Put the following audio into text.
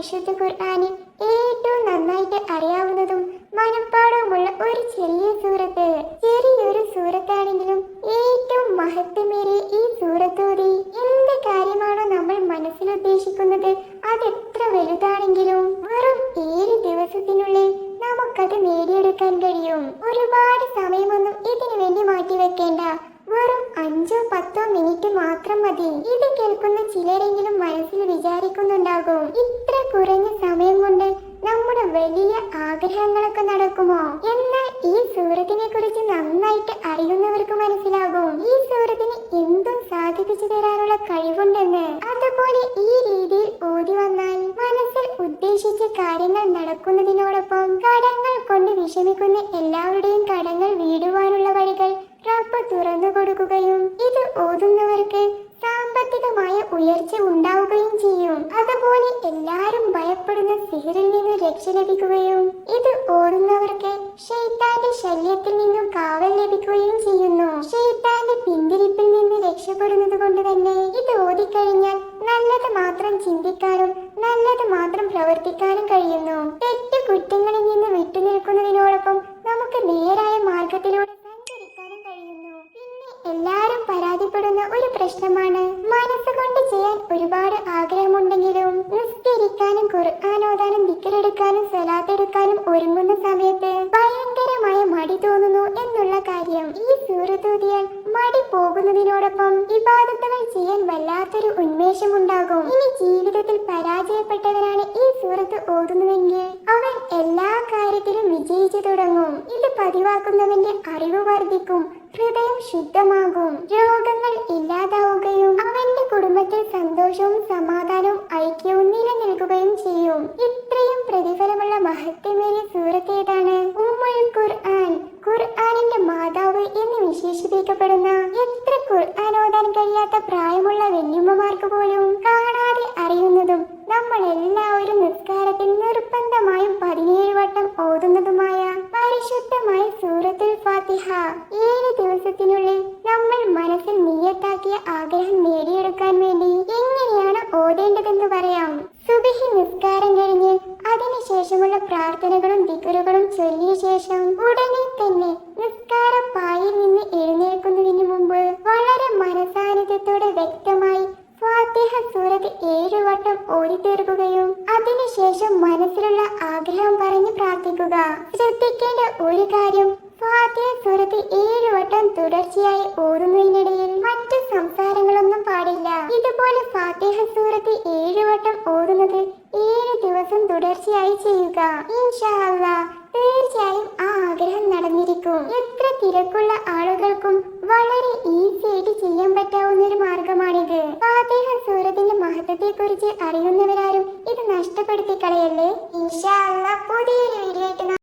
പരിശുദ്ധ ഖുർആാനിൽ ഏറ്റവും നന്നായിട്ട് അറിയാവുന്നതും മനഃപ്പാടവുമുള്ള ഒരു ചെറിയ സൂറത്ത്. ചെറിയൊരു സൂറത്താണെങ്കിലും ഏറ്റവും മഹത്വമേറിയ തരാനുള്ള കഴിവുണ്ടെന്ന്. അതുപോലെ ഈ രീതിയിൽ ഓടി വന്നാൽ മനസ്സിൽ ഉദ്ദേശിച്ച കാര്യങ്ങൾ നടക്കുന്നതിനോടൊപ്പം കടങ്ങൾ കൊണ്ട് വിഷമിക്കുന്ന എല്ലാവരുടെയും കടങ്ങൾ വീടുവാനുള്ള വഴികൾ റബ്ബ് തുറന്നു കൊടുക്കുകയും ഇത് ഓതുന്നവർക്ക് സാമ്പത്തികമായ ഉയർച്ച ഉണ്ടാവുകയും ചെയ്യും. അതുപോലെ എല്ലാവരും ഭയപ്പെടുന്ന സിഹറിൽ നിന്ന് രക്ഷ ലഭിക്കുകയും ഇത് ഓടുന്നവർക്ക് ഷെയ്ത്താന്റെ ശല്യത്തിൽ നിന്നും കാവൽ നിന്ന് കൊണ്ട് തന്നെ ഇത് ഓതിക്കഴിഞ്ഞാൽ നല്ലത് മാത്രം ചിന്തിക്കാനും നല്ലത് മാത്രം പ്രവർത്തിക്കാനും കഴിയുന്നു. തെറ്റ് കുറ്റങ്ങളിൽ നിന്ന് വിട്ടുനിൽക്കുന്നതിനോടൊപ്പം നമുക്ക് നേരായ മാർഗത്തിലൂടെ സഞ്ചരിക്കാനും കഴിയുന്നു. പിന്നെ എല്ലാരും പരാതിപ്പെടുന്ന ഒരു പ്രശ്നമാണ്. മനസ്സുകൊണ്ട് ചെയ്യാൻ ഒരുപാട് ആഗ്രഹമുണ്ടെങ്കിലും നിസ്കരിക്കാനും ഓതാനും ദിക്കറെടുക്കാനും സ്വലാത്തെടുക്കാനും ഒരുങ്ങുന്ന സമയത്ത് ഭയങ്കരമായ മടി തോന്നുന്നു എന്നുള്ള കാര്യം ഈ മടി പോകുന്നതിനോടൊപ്പം ഇബാദത്തുകൾ ചെയ്യാൻ വല്ലാത്തൊരു ഉന്മേഷമുണ്ടാകും. ഇനി ജീവിതത്തിൽ പരാജയപ്പെട്ടവരാണ് ഈ സൂറത്ത് ഓതുന്നതെങ്കിൽ അവൻ എല്ലാ കാര്യത്തിലും വിജയിച്ചു തുടങ്ങും. ഇത് പതിവാക്കുന്നവന്റെ അറിവ് വർദ്ധിക്കും ഹൃദയം ശുദ്ധമാകും രോഗങ്ങൾ ഇല്ലാതാവുകയും അവന്റെ കുടുംബത്തിൽ സന്തോഷവും സമാധാനവും ഐക്യവും നിലനിൽക്കുകയും ചെയ്യും. ഇത്രയും പ്രതിഫലമുള്ള മഹത്വമേറിയ സൂറത്ത് ഏതാണ്? ഉമ്മുൽ ഖുർആൻ. ഖുർആാനിന്റെ മാതാവ് എന്ന് വിശേഷിപ്പിക്കപ്പെടുന്ന കഴിയാത്ത പ്രായമുള്ള വല്യമ്മമാർക്ക് പോലും കാണാതെ അറിയുന്നതും നമ്മൾ എല്ലാവരും നിസ്കാരത്തിൽ നിർബന്ധമായും പതിനേഴ് വട്ടം ഓതുന്നതുമായ പരിശുദ്ധമായ സൂറത്തുൽ ഫാത്തിഹ. ഏഴ് ദിവസത്തിനുള്ളിൽ നമ്മൾ മനസ്സിൽ നീയത്താക്കിയ ആഗ്രഹം നേടിയെടുക്കാൻ വേണ്ടി എങ്ങനെയാണ് ഓതേണ്ടതെന്ന് പറയാം. സുബിഹി നിസ്കാരം കഴിഞ്ഞ് അതിനുശേഷമുള്ള പ്രാർത്ഥനകളും ദിക്കറുകളും ചൊല്ലിയ ശേഷം ഉടനെ തന്നെ നിസ്കാര പായിൽ നിന്ന് എഴുന്നേൽക്കുന്നതിന് മുമ്പ് വളരെ മനസാന്നിധ്യത്തോടെ വ്യക്തമായി ഫാത്തിഹ സൂറത്ത് ഏഴു വട്ടം ഓടിത്തീർക്കുകയും അതിനുശേഷം മനസ്സിലുള്ള ആഗ്രഹം പറഞ്ഞു പ്രാർത്ഥിക്കുക. ശ്രദ്ധിക്കേണ്ട ഒരു കാര്യം ഫാത്തിഹ സൂറത്ത് ഏഴു വട്ടം തുടർച്ചയായി ഓടുന്നതിനിടയിൽ മറ്റു സംസാരങ്ങളൊന്നും പാടില്ല. ഇതുപോലെ ഫാത്തിഹ സൂറത്ത് ഏഴു വട്ടം ഓടുന്നത് ഏഴ് ദിവസം തുടർച്ചയായി ചെയ്യുക. ഇൻഷാ അല്ലാ തീർച്ചയായും ആ ആഗ്രഹം നടന്നിരിക്കും. എത്ര തിരക്കുള്ള ആളുകൾക്കും വളരെ ഈസി ആയിട്ട് ചെയ്യാൻ പറ്റാവുന്ന ഒരു മാർഗമാണിത്. ഫാത്തിഹ സൂറത്തിന്റെ മഹത്വത്തെ കുറിച്ച് അറിയുന്നവരാരും ഇത് നഷ്ടപ്പെടുത്തി കളയല്ലേ പുതിയൊരു വീഡിയോ